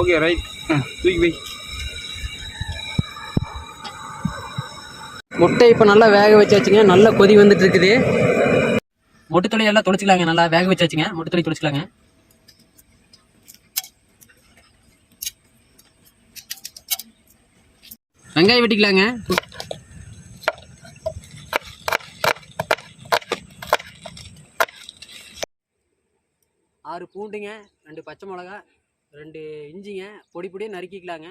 Okay right ah, தூக்கி போய் முட்டை இப்போ நல்லா வேக வச்சாச்சுங்க. நல்லா கொதி வந்துட்டு இருக்குது முட்டை தொளி எல்லாம் நல்லா வேக வச்சாச்சுங்க. முட்டை தொளி தொளிச்சிக்கலாங்க. வெங்காயம் வெட்டிக்கலாங்க. ஆறு பூண்டுங்க. ரெண்டு பச்சை மிளகா ரெண்டு இஞ்சிங்க பொடி பொடியாக நறுக்கிக்கலாங்க.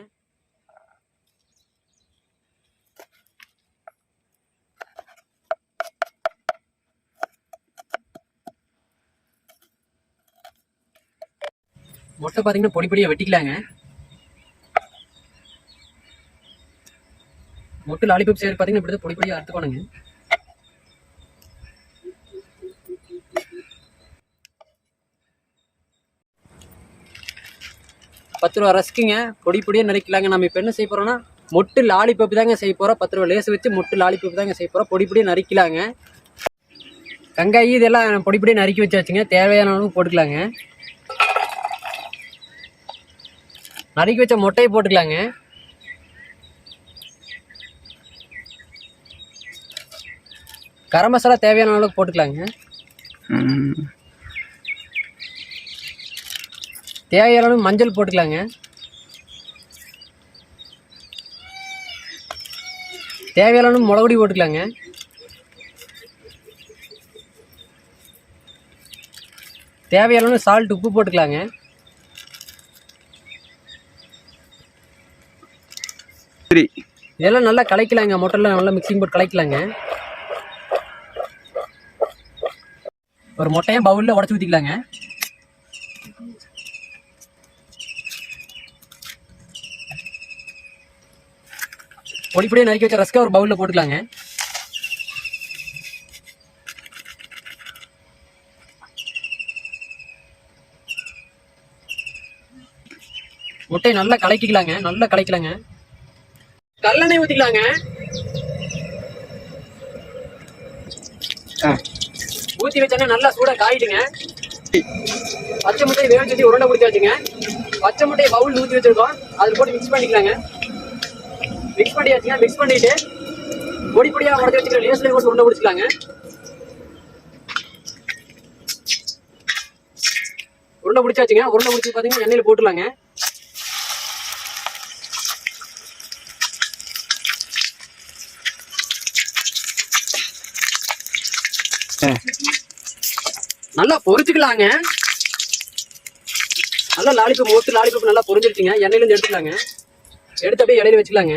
மொட்டை பார்த்தீங்கன்னா பொடி பொடியாக வெட்டிக்கலாங்க. மொட்டை லாலிபப் சேர் பார்த்தீங்கன்னா இப்படி தான் பொடி பொடியாக அறுத்துக்கணுங்க. பத்து ரூபா ரஸ்க்குங்க பொடி பொடியாக நறுக்கலாங்க நம்ம இப்போ என்ன செய்ய போகிறோம்னா மொட்டு லாலிபப் தாங்க செய்ய போகிறோம் பத்து ரூபா லேஸ் வச்சு மொட்டு லாலிபப் தாங்க செய்ய போகிறோம் பொடி பொடியாக நறுக்கலாங்க. வெங்காயம் இதெல்லாம் பொடி பொடியாக நறுக்கி வச்சாச்சுங்க. தேவையான அளவு போட்டுக்கலாங்க. நறுக்கி வச்ச முட்டையை போட்டுக்கலாங்க. கரம் மசாலா தேவையான அளவுக்கு போட்டுக்கலாங்க. தேவையான மஞ்சள் போட்டுக்கலாங்க. தேவையான மிளகுடி போட்டுக்கலாங்க. தேவையான சால்ட் உப்பு போட்டுக்கலாங்க. சரி. இதெல்லாம் நல்லா கலக்கலாங்க. மொட்டெல்லாம் நல்லா மிக்சிங் போட்டு கலக்கலாங்க. ஒரு மொட்டையை பவுலில் உடச்சி ஊற்றிக்கலாங்க பொடி பொடியாக நறுக்கி வச்ச ரஸ்கா ஒரு பவுலில் போட்டுக்கலாங்க. முட்டையை நல்லா கலக்கிக்கலாங்க நல்லா கலக்கலாங்க. கல்லெண்ணெய் ஊற்றிக்கலாங்க ஆ. ஊற்றி வச்சோன்னே நல்லா சூடாக காயிடுங்க. பச்சை முட்டையை வேக வச்சு உருண்டை பிடிச்சி வச்சுங்க பச்சை முட்டையை பவுல் ஊற்றி வச்சிருக்கோம். அதில் போட்டு மிக்ஸ் பண்ணிக்கலாங்க. மிக்ஸ் பண்ணியாச்சுங்க மிக்ஸ் பண்ணிட்டு பொடி பொடியாக உடச்சி வச்சுக்கிற லேஸ்ல போட்டு உருண்டை பிடிச்சிக்கலாங்க. உருண்டை பிடிச்சாச்சுங்க உருண்டை பிடிச்சி பார்த்தீங்கன்னா எண்ணெயில் போட்டுலாங்க நல்லா பொரிச்சுக்கலாங்க. நல்லா லாலிபப் மோத்து லாலிபப் நல்லா பொரிஞ்சிருச்சுங்க எண்ணெயில இருந்து எடுத்துக்கலாங்க. எடுத்து அப்படியே இடையில வச்சுக்கலாங்க.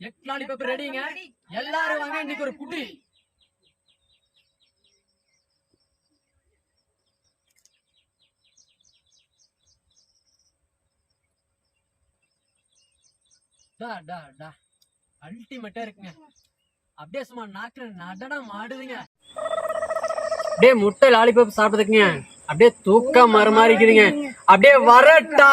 எக் லாலிபப் ரெடிங்க எல்லாரும் வாங்க இன்னைக்கு ஒரு குட்டி. டா டா டா. அல்டிமேட்டா இருக்குங்க. அப்படியே சும்மா நாக்குல நடனம் ஆடுதுங்க. அப்படியே முட்டை லாலிபப் சாப்பிட்டதுக்குங்க அப்படியே தூக்கம் மரமாறிக்கிறீங்க அப்படியே வரட்டா.